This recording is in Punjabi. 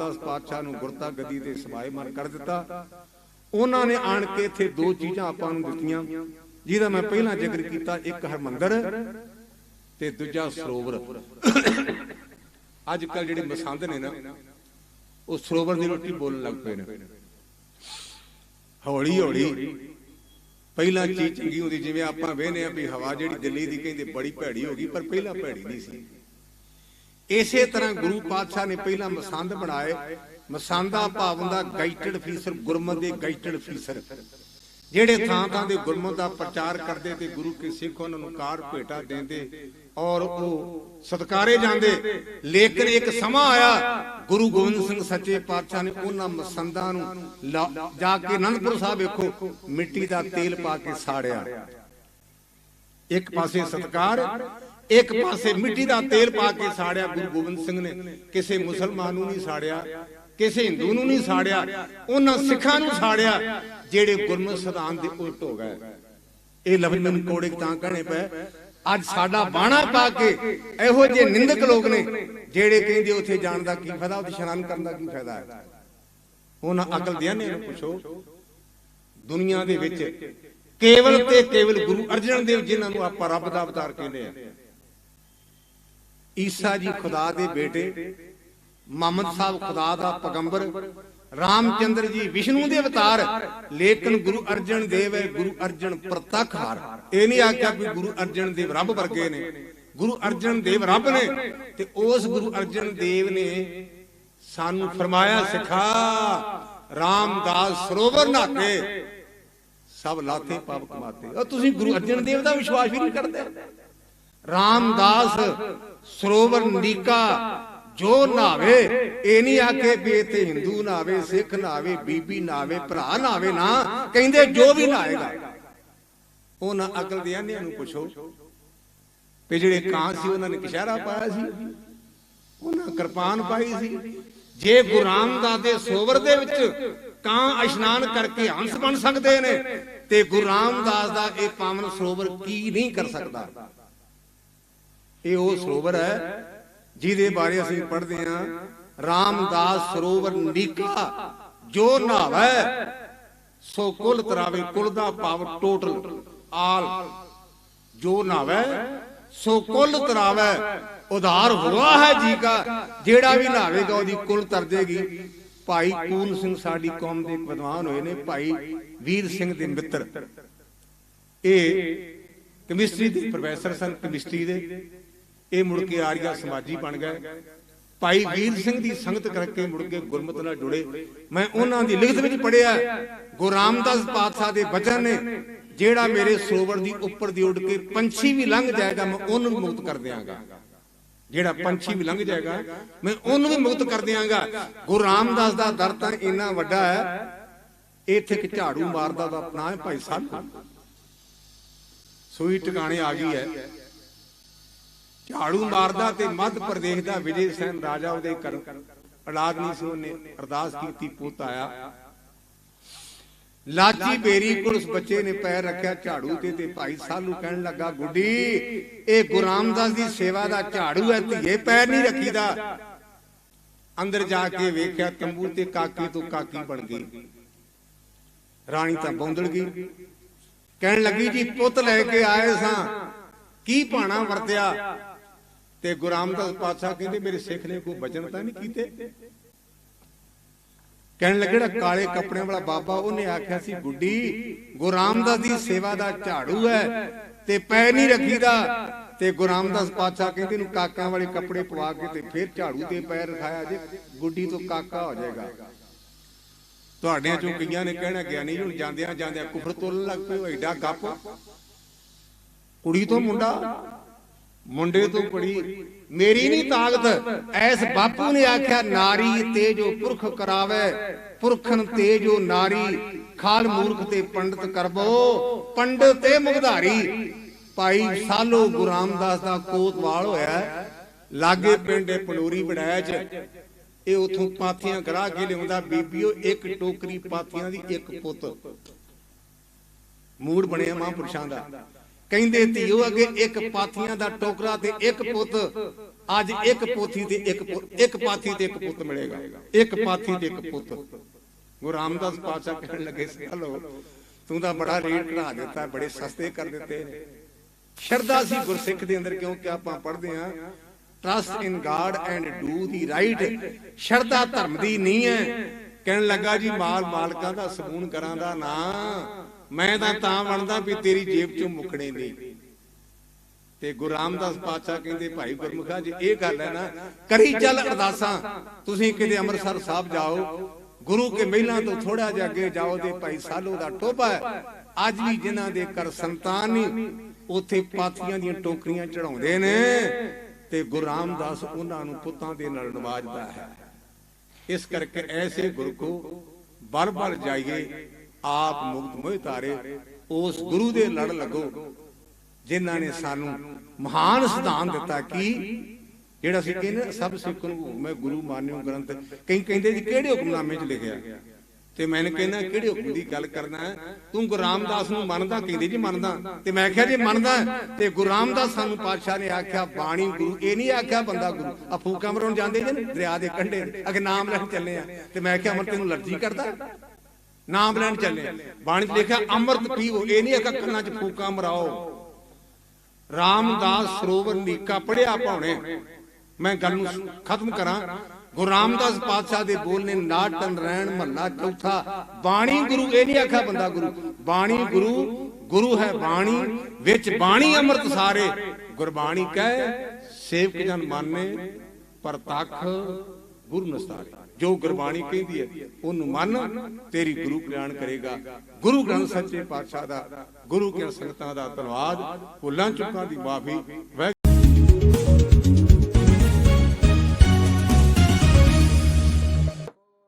ਰਾਮਦਾਸ ਪਾਤਸ਼ਾਹ ਨੂੰ ਗੁਰਤਾ ਗੱਦੀ ਤੇ ਸਮਾਏਮਾਨ ਕਰ ਦਿੱਤਾ। ਉਹਨਾਂ ਨੇ ਆਣ ਕੇ ਇੱਥੇ ਦੋ ਚੀਜ਼ਾਂ ਆਪਾਂ ਨੂੰ ਦਿੱਤੀਆਂ। ਜਿਹਦਾ ਮੈਂ ਪਹਿਲਾਂ ਜ਼ਿਕਰ ਕੀਤਾ, ਇੱਕ ਹਰਮੰਦਰ ਤੇ ਦੂਜਾ ਸਰੋਵਰ। ਅੱਜ ਕੱਲ ਜਿਹੜੇ ਮਸੰਦ ਨੇ ਨਾ, ਉਹ ਸਰੋਵਰ ਦੀ ਰੋਟੀ ਬੋਲਣ ਲੱਗ ਪਏ ਨੇ। ਹੌਲੀ ਹੌਲੀ ਪਹਿਲਾਂ ਚੀਜ਼ ਚੰਗੀ ਹੁੰਦੀ, ਜਿਵੇਂ ਆਪਾਂ ਵੇਹਨੇ ਆ ਵੀ ਹਵਾ ਜਿਹੜੀ ਦਿੱਲੀ ਦੀ ਕਹਿੰਦੇ ਬੜੀ ਭੈੜੀ ਹੋ ਗਈ, ਪਰ ਪਹਿਲਾਂ ਭੈੜੀ ਨਹੀਂ ਸੀ। ਇਸੇ ਤਰ੍ਹਾਂ ਗੁਰੂ ਪਾਤਸ਼ਾਹ ਨੇ ਪਹਿਲਾਂ ਮਸੰਦ ਬਣਾਏ। ਮਸੰਦਾ ਭਾਵ ਹੁੰਦਾ ਗਾਈਟਡ ਫੀਸਰ, ਗੁਰਮਤ ਦੇ ਗਾਈਟਡ ਫੀਸਰ। ਜਿਹੜੇ ਥਾਂ ਥਾਂ ਦੇ ਗੁਰਮਤ ਦਾ ਪ੍ਰਚਾਰ ਕਰਦੇ ਤੇ ਗੁਰੂ ਕੇ ਸਿੱਖ ਉਹਨਾਂ ਨੂੰ ਕਾਰ ਭੇਟਾ ਦਿੰਦੇ ਔਰ ਉਹ ਸਤਕਾਰੇ ਜਾਂਦੇ। ਲੇਕਿਨ ਇੱਕ ਸਮਾਂ ਆਇਆ, ਗੁਰੂ ਗੋਬਿੰਦ ਸਿੰਘ ਸੱਚੇ ਪਾਤਸ਼ਾਹ ਨੇ ਉਹਨਾਂ ਮਸੰਦਾਂ ਨੂੰ ਲਾ- ਜਾ ਕੇ ਅਨੰਦਪੁਰ ਸਾਹਿਬ ਵੇਖੋ, ਮਿੱਟੀ ਦਾ ਤੇਲ ਪਾ ਕੇ ਸਾੜਿਆ। ਇੱਕ ਪਾਸੇ ਸਤਕਾਰ ਇੱਕ ਪਾਸੇ ਮਿੱਟੀ ਦਾ ਤੇਲ ਪਾ ਕੇ ਸਾੜਿਆ ਗੁਰੂ ਗੋਬਿੰਦ ਸਿੰਘ ਨੇ ਕਿਸੇ ਮੁਸਲਮਾਨ ਨੂੰ ਨਹੀਂ ਸਾੜਿਆ ਕਿਸੇ ਹਿੰਦੂ ਨੂੰ ਨਹੀਂ ਸਾੜਿਆ ਉਹਨਾਂ ਸਿੱਖਾਂ ਨੂੰ ਸਾੜਿਆ ਜਿਹੜੇ ਗੁਰਮਤਿ ਸਿਧਾਂਤ ਦੇ ਉਲਟ ਹੋ ਗਏ। ਇਹ ਲਫ਼ਜ਼ ਮੈਨੂੰ ਕੋੜੇ ਤਾਂ ਕਹਿਣੇ ਪਏ। ਅੱਜ ਸਾਡਾ ਬਾਣਾ ਪਾ ਕੇ ਇਹੋ ਜਿਹੇ ਨਿੰਦਕ ਲੋਕ ਨੇ ਜਿਹੜੇ ਕਹਿੰਦੇ ਉੱਥੇ ਜਾਣ ਦਾ ਕੀ ਫਾਇਦਾ ਉੱਥੇ ਇਸ਼ਨਾਨ ਕਰਨ ਦਾ ਕੀ ਫਾਇਦਾ ਹੈ? ਉਹਨਾਂ ਅਕਲ ਦਿਆਂ ਨੇ ਇਹਨੂੰ ਪੁੱਛੋ। ਦੁਨੀਆ ਦੇ ਵਿੱਚ ਕੇਵਲ ਤੇ ਕੇਵਲ ਗੁਰੂ ਅਰਜਨ ਦੇਵ ਜਿਨ੍ਹਾਂ ਨੂੰ ਆਪਾਂ ਰੱਬ ਦਾ ਅਵਤਾਰ ਕਹਿੰਦੇ ਆ। ਈਸਾ ਜੀ ਖੁਦਾ ਦੇ ਬੇਟੇ ਮੁਹੰਮਦ ਸਾਹਿਬ ਖੁਦਾ ਦਾ ਪੈਗੰਬਰ ਰਾਮਚੰਦਰ ਜੀ ਵਿਸ਼ਨੂੰ ਦੇ ਅਵਤਾਰ ਲੇਕਿਨ ਗੁਰੂ ਅਰਜਨ ਦੇਵ ਹੈ ਗੁਰੂ ਅਰਜਨ ਪ੍ਰਤੱਖ ਹਾਰ। ਇਹ ਨਹੀਂ ਆਖਿਆ ਵੀ ਗੁਰੂ ਅਰਜਨ ਦੇਵ ਰੱਬ ਵਰਗੇ ਨੇ। ਗੁਰੂ ਅਰਜਨ ਦੇਵ ਰੱਬ ਨੇ। ਤੇ ਉਸ ਗੁਰੂ ਅਰਜਨ ਦੇਵ ਨੇ ਸਾਨੂੰ ਫਰਮਾਇਆ ਸਿਖਾ ਰਾਮਦਾਸ ਸਰੋਵਰ ਨਾਤੇ ਸਭ ਲਾਤੇ ਪਾਪ ਕਮਾਤੇ। ਉਹ ਤੁਸੀਂ ਗੁਰੂ ਅਰਜਨ ਦੇਵ ਦਾ ਵਿਸ਼ਵਾਸ ਵੀ ਨਹੀਂ ਕਰਦੇ। ਰਾਮਦਾਸ ਸਰੋਵਰ ਨੀਕਾ, ਜੋ ਨਾਵੇ, ਇਹ ਨਹੀਂ ਆਖੇ ਵੀ ਇੱਥੇ ਹਿੰਦੂ ਨਾਵੇ, ਸਿੱਖ ਨਾਵੇ, ਬੀਬੀ ਨਾਵੇ, ਭਰਾ ਨਾਵੇ ਨਾ, ਕਹਿੰਦੇ ਜੋ ਵੀ ਨਾਏਗਾ। ਉਹਨਾਂ ਅਕਲ ਦੇ ਆਨਿਆਂ ਨੂੰ ਪੁੱਛੋ ਵੀ ਜਿਹੜੇ ਕਾਂ ਸੀ, ਉਹਨਾਂ ਨੇ ਕਿਸ਼ਾਰਾ ਪਾਇਆ ਸੀ, ਉਹਨਾਂ ਕਿਰਪਾਨ ਪਾਈ ਸੀ। ਜੇ ਗੁਰੂ ਰਾਮਦਾਸ ਦੇ ਸਰੋਵਰ ਦੇ ਵਿੱਚ ਕਾਂ ਇਸ਼ਨਾਨ ਕਰਕੇ ਹੰਸ ਬਣ ਸਕਦੇ ਨੇ, ਤੇ ਗੁਰੂ ਰਾਮਦਾਸ ਦਾ ਇਹ ਪਾਵਨ ਸਰੋਵਰ ਕੀ ਨਹੀਂ ਕਰ ਸਕਦਾ? ਇਹ ਉਹ ਸਰੋਵਰ ਹੈ ਜਿਹਦੇ ਬਾਰੇ ਅਸੀਂ ਪੜ੍ਹਦੇ ਹਾਂ। ਰਾਮਦਾਸ ਸਰੋਵਰ ਨੀਕਾ, ਜੋ ਨਹਾਵੇ, ਸੋ ਕੁਲ ਤਰਾਵੇ, ਕੁਲ ਦਾ ਭਾਵ ਟੋਟਲ ਆਲ। ਜੋ ਨਹਾਵੇ, ਸੋ ਕੁਲ ਤਰਾਵੇ, ਉਧਾਰ ਹੋਆ ਹੈ ਜੀ ਕਾ। ਜਿਹੜਾ ਵੀ ਨਹਾਵੇਗਾ, ਉਹਦੀ ਕੁਲ ਤਰ ਜੇਗੀ। ਭਾਈ ਕੂਨ ਸਿੰਘ ਸਾਡੀ ਕੌਮ ਦੇ ਵਿਦਵਾਨ ਹੋਏ ਨੇ, ਭਾਈ ਵੀਰ ਸਿੰਘ ਦੇ ਮਿੱਤਰ। ਇਹ ਕੈਮਿਸਟਰੀ ਦੇ ਪ੍ਰੋਫੈਸਰ ਸਨ, ਕੈਮਿਸਟਰੀ ਦੇ। ਇਹ ਮੁੜ ਕੇ ਆਰੀਆ ਸਮਾਜੀ ਬਣ ਗਏ। ਭਾਈ ਵੀਰ ਸਿੰਘ ਦੀ ਸੰਗਤ ਕਰਕੇ ਮੁੜ ਕੇ ਗੁਰਮਤਿ ਨਾਲ ਜੁੜੇ। ਮੈਂ ਉਹਨਾਂ ਦੀ ਲਿਖਤ ਵਿੱਚ ਪੜਿਆ ਗੁਰੂ ਰਾਮਦਾਸ ਪਾਤਸ਼ਾਹ ਦੇ ਬਚਨ ਨੇ, ਜਿਹੜਾ ਮੇਰੇ ਸਰੋਵਰ ਦੀ ਉੱਪਰ ਦੀ ਉੱਡ ਕੇ ਪੰਛੀ ਵੀ ਲੰਘ ਜਾਏਗਾ, ਮੈਂ ਉਹਨੂੰ ਵੀ ਮੁਕਤ ਕਰ ਦਿਆਂਗਾ। ਜਿਹੜਾ ਪੰਛੀ ਵੀ ਲੰਘ ਜਾਏਗਾ, ਮੈਂ ਉਹਨੂੰ ਵੀ ਮੁਕਤ ਕਰ ਦਿਆਂਗਾ। ਗੁਰੂ ਰਾਮਦਾਸ ਦਾ ਦਰ ਤਾਂ ਇੰਨਾ ਵੱਡਾ ਹੈ, ਇੱਥੇ ਇੱਕ ਝਾੜੂ ਮਾਰਦਾ ਦਾ ਆਪਣਾ ਹੈ ਭਾਈ ਸਾਹਿਬ। ਸੂਈ ਟਿਕਾਣੇ ਆ ਗਈ ਹੈ। ਝਾੜੂ ਮਾਰਦਾ ਤੇ ਮੱਧ ਪ੍ਰਦੇਸ਼ ਦਾ ਵਿਜੇ ਸੈਨ ਰਾਜਾ ਉਹਦੇ ਘਰ ਔਲਾਦ ਨਹੀਂ ਸੀ ਉਹਨੇ, ਅਰਦਾਸ ਕੀਤੀ, ਪੁੱਤ ਆਇਆ। ਲਾਚੀ ਬੇਰੀ ਕੋਲ ਉਸ ਬੱਚੇ ਨੇ ਪੈਰ ਰੱਖਿਆ ਝਾੜੂ ਤੇ ਤੇ ਭਾਈ ਸਾਲੂ ਕਹਿਣ ਲੱਗਾ, ਗੁੱਡੀ, ਇਹ ਗੁਰੂ ਦੀ ਸੇਵਾ ਦਾ ਝਾੜੂ ਹੈ, ਧੀਏ ਪੈਰ ਨਹੀਂ ਰੱਖੀਦਾ। ਅੰਦਰ ਜਾ ਕੇ ਵੇਖਿਆ ਤੰਬੂ ਤੇ ਕਾਕੀ ਤੋਂ ਕਾਕੀ ਬਣ ਗਈ। ਰਾਣੀ ਤਾਂ ਬੌਂਦਲ ਗਈ। ਕਹਿਣ ਲੱਗੀ, ਜੀ ਪੁੱਤ ਲੈ ਕੇ ਆਏ ਸਾਂ। ਕੀ ਭਾਣਾ ਵਰਤਿਆ? ਤੇ ਗੁਰੂ ਪਾਤਸ਼ਾਹ ਕਹਿੰਦੇ, ਮੇਰੇ ਸਿੱਖ ਨੇ ਕੋਈ ਬਚਨ ਤਾਂ ਨਹੀਂ ਕੀਤੇ? ਕਹਿਣ ਲੱਗੇ ਕਾਲੇ ਕੱਪੜਿਆਂ ਵਾਲਾ ਬਾਬਾ, ਉਹਨੇ ਆਖਿਆ ਸੀ, ਗੁੱਡੀ, ਗੁਰੂ ਦੀ ਸੇਵਾ ਦਾ ਝਾੜੂ ਹੈ ਤੇ ਪੈ ਨਹੀਂ ਰੱਖੀਦਾ। ਤੇ ਗੁਰੂ ਪਾਤਸ਼ਾਹ ਕਹਿੰਦੇ ਨੂੰ ਕਾਕਾਂ ਵਾਲੇ ਕੱਪੜੇ ਪਵਾ ਕੇ ਤੇ ਫਿਰ ਝਾੜੂ ਤੇ ਪੈਰ ਰਖਾਇਆ ਜੇ, ਗੁੱਡੀ ਤੋਂ ਕਾਕਾ ਹੋ ਜਾਏਗਾ। ਤੁਹਾਡਿਆਂ ਚੋਂ ਕਈਆਂ ਨੇ ਕਹਿਣਾ, ਗਿਆਨੀ ਹੁਣ ਜਾਂਦਿਆਂ ਜਾਂਦਿਆਂ ਕੁਫਰ ਤੋਲਣ ਲੱਗ ਪਏ, ਉਹ ਐਡਾ ਗੱਪ। ਕੁੜੀ ਤੋਂ ਮੁੰਡਾ ਮੁੰਡੇ ਤੋਂ ਕੁੜੀ ਮੇਰੀ ਨਹੀਂ ਤਾਕਤ। ਐਸ ਬਾਪੂ ਨੇ ਆਖਿਆ, ਨਾਰੀ ਤੇ ਜੋ ਪੁਰਖ ਕਰਾਵੇ, ਪੁਰਖਨ ਤੇ ਜੋ ਨਾਰੀ, ਖਾਲ ਮੂਰਖ ਤੇ ਪੰਡਤ ਕਰਬੋ ਪੰਡਤ ਤੇ ਮੁਗਧਾਰੀ। ਭਾਈ ਸਾਲੋ ਗੁਰੂ ਰਾਮਦਾਸ ਦਾ ਕੋਤਵਾਲ ਹੋਇਆ, ਲਾਗੇ ਪਿੰਡ ਪਲੋਰੀ ਬਣਾਇਆ ਚ। ਇਹ ਉਥੋਂ ਪਾਥੀਆਂ ਕਰਾ ਕੇ ਲਿਆਉਂਦਾ ਬੀਬੀਓ, ਇੱਕ ਟੋਕਰੀ ਪਾਥੀਆਂ ਦੀ ਇੱਕ ਪੁੱਤ। ਮੂੜ ਬਣਿਆ ਮਹਾਂਪੁਰਸ਼ਾਂ ਦਾ। ਕਹਿੰਦੇ ਧੀਓ ਅੱਗੇ ਇੱਕ ਪਾਥੀਆਂ ਦਾ ਟੋਕਰਾ ਤੇ ਇੱਕ ਪੁੱਤ ਅੱਜ ਇੱਕ ਪੋਥੀ ਤੇ ਇੱਕ ਇੱਕ ਪਾਥੀ ਤੇ ਇੱਕ ਪੁੱਤ ਮਿਲੇਗਾ। ਇੱਕ ਪਾਥੀ ਤੇ ਇੱਕ ਪੁੱਤ। ਗੁਰੂ ਰਾਮਦਾਸ ਪਾਤਸ਼ਾਹ ਕਹਿਣ ਲੱਗੇ ਸੀ ਹਲੋ ਤੂੰ ਤਾਂ ਬੜਾ ਰੇਟ ਘਟਾ ਦਿੱਤਾ ਬੜੇ ਸਸਤੇ ਕਰ ਦਿੱਤੇ ਨੇ। ਸ਼ਰਧਾ ਸੀ ਗੁਰਸਿੱਖ ਦੇ ਅੰਦਰ ਕਿਉਂਕਿ ਆਪਾਂ ਪੜ੍ਹਦੇ ਹਾਂ। Trust in God and do the right ਸ਼ਰਧਾ ਧਰਮ ਦੀ ਨਹੀਂ ਹੈ। ਕਹਿਣ ਲੱਗਾ ਜੀ ਮਾਲ ਮਾਲਕਾਂ ਦਾ ਸਬੂਨ ਕਰਾਂ ਦਾ ਨਾ। ਮੈਂ ਤਾਂ ਤਾਂ ਬਣਦਾ ਵੀ ਤੇਰੀ ਜੇਬ ਚੋਂ ਮੁਕਣੇ ਨਹੀਂ। ਤੇ ਗੁਰੂ ਰਾਮਦਾਸ ਪਾਤਸ਼ਾਹ ਕਹਿੰਦੇ, ਭਾਈ ਗੁਰਮੁਖਾ, ਜੀ ਇਹ ਗੱਲ ਹੈ ਨਾ, ਕਰੀ ਚੱਲ ਅਰਦਾਸਾਂ। ਤੁਸੀਂ ਕਿਤੇ ਅੰਮ੍ਰਿਤਸਰ ਸਾਹਿਬ ਜਾਓ, ਗੁਰੂ ਕੇ ਮਹਿਲਾਂ ਤੋਂ ਥੋੜਾ ਜਿਹਾ ਅੱਗੇ ਜਾਓ ਤੇ ਭਾਈ ਸਾਲੋ ਦਾ ਟੋਭਾ ਹੈ। ਅੱਜ ਵੀ ਜਿਨ੍ਹਾਂ ਦੇ ਘਰ ਸੰਤਾਨ ਨਹੀਂ, ਉੱਥੇ ਪਾਥੀਆਂ ਦੀਆਂ ਟੋਕਰੀਆਂ ਚੜਾਉਂਦੇ ਨੇ ਤੇ ਗੁਰੂ ਰਾਮਦਾਸ ਉਹਨਾਂ ਨੂੰ ਪੁੱਤਾਂ ਦੇ ਨਾਲ ਨਵਾਜਦਾ ਹੈ। ਇਸ ਕਰਕੇ ਐਸੇ ਗੁਰੂ ਕੋ ਬਲ ਬਲ ਜਾਈਏ ਆਪ ਮੁਕਤ ਮੋਹਿ ਤਾਰੇ ਉਸ ਗੁਰੂ ਦੇ ਲੜ ਲੱਗੋ, ਜਿਨ੍ਹਾਂ ਨੇ ਸਾਨੂੰ ਮਹਾਨ ਸਿਧਾਂਤ ਦਿੱਤਾ ਕਿ ਜਿਹੜਾ ਅਸੀਂ ਕਹਿੰਦੇ ਸਭ ਸਿੱਖ ਨੂੰ ਮੈਂ ਗੁਰੂ ਮਾਨਿਓ ਗ੍ਰੰਥ, ਕਈ ਕਹਿੰਦੇ ਜੀ ਕਿਹੜੇ ਹੁਕਮਨਾਮੇ 'ਚ ਲਿਖਿਆ? ਤੇ ਮੈਂ ਕਹਿੰਦਾ, ਕਿਹੜੇ ਹੁਕਮ ਦੀ ਗੱਲ ਕਰਨਾ ਤੂੰ ਗੁਰੂ ਰਾਮਦਾਸ ਨੂੰ ਮੰਨਦਾ, ਕਹਿੰਦੇ ਜੀ ਮੰਨਦਾ। ਤੇ ਮੈਂ ਕਿਹਾ ਜੇ ਮੰਨਦਾ ਤੇ ਗੁਰੂ ਰਾਮਦਾਸ ਸਾਨੂੰ ਪਾਤਸ਼ਾਹ ਨੇ ਆਖਿਆ, ਬਾਣੀ ਗੁਰੂ, ਇਹ ਨਹੀਂ ਆਖਿਆ ਬੰਦਾ ਗੁਰੂ। ਆ ਫੂਕਾਂ ਮਰਾਉਣ ਜਾਂਦੇ ਜੇ ਦਰਿਆ ਦੇ ਕੰਢੇ ਅਗੇ ਨਾਮ ਲੈਣ ਚੱਲੇ ਆ। ਤੇ ਮੈਂ ਕਿਹਾ ਅਮਰ ਤੈਨੂੰ ਲੜਜੀ ਕਰਦਾ? ਨਾਮ ਲੈਣ ਚੱਲੇ। ਬਾਣੀ 'ਚ ਲਿਖਿਆ, ਅੰਮ੍ਰਿਤ ਪੀਵੋ ਇਹ ਨਹੀਂ ਆਖਿਆ ਕੰਨਾਂ 'ਚ ਫੂਕਾਂ ਮਰਾਓ। ਰਾਮਦਾਸ ਸਰੋਵਰ ਨੀਕਾ ਪੜਿਆ ਪਾਉਣੇ ਮੈਂ ਗੱਲ ਨੂੰ ਖਤਮ ਕਰਾਂ। ਗੁਰੂ ਰਾਮਦਾਸ ਪਾਤਸ਼ਾਹ ਦੇ ਬੋਲ ਨੇ ਨਾਟਨ ਰਹਿਣ, ਮਹੱਲਾ ਚੌਥਾ। ਬਾਣੀ ਗੁਰੂ, ਇਹ ਨਹੀਂ ਆਖਿਆ ਬੰਦਾ ਗੁਰੂ। ਬਾਣੀ ਗੁਰੂ ਗੁਰੂ ਹੈ ਬਾਣੀ, ਵਿੱਚ ਬਾਣੀ ਅੰਮ੍ਰਿਤ ਸਾਰੇ। ਗੁਰਬਾਣੀ ਕਹਿ, ਸੇਵਕ ਜਨ ਮਾਨੇ ਪ੍ਰਤੱਖ ਗੁਰੂ ਨਸਾਰੇ। ਜੋ ਗੁਰਬਾਣੀ ਕਹਿੰਦੀ ਹੈ, ਉਹਨੂੰ ਮੰਨ, ਤੇਰੀ ਗੁਰੂ ਕਲਿਆਣ ਕਰੇਗਾ। ਗੁਰੂ ਗ੍ਰੰਥ ਸੱਚੇ ਪਾਤਸ਼ਾਹ ਦਾ, ਗੁਰੂ ਕੇ ਸੰਗਤਾਂ ਦਾ ਧੰਨਵਾਦ। ਭੁੱਲਾਂ ਚੁੱਕਾਂ ਦੀ ਮਾਫੀ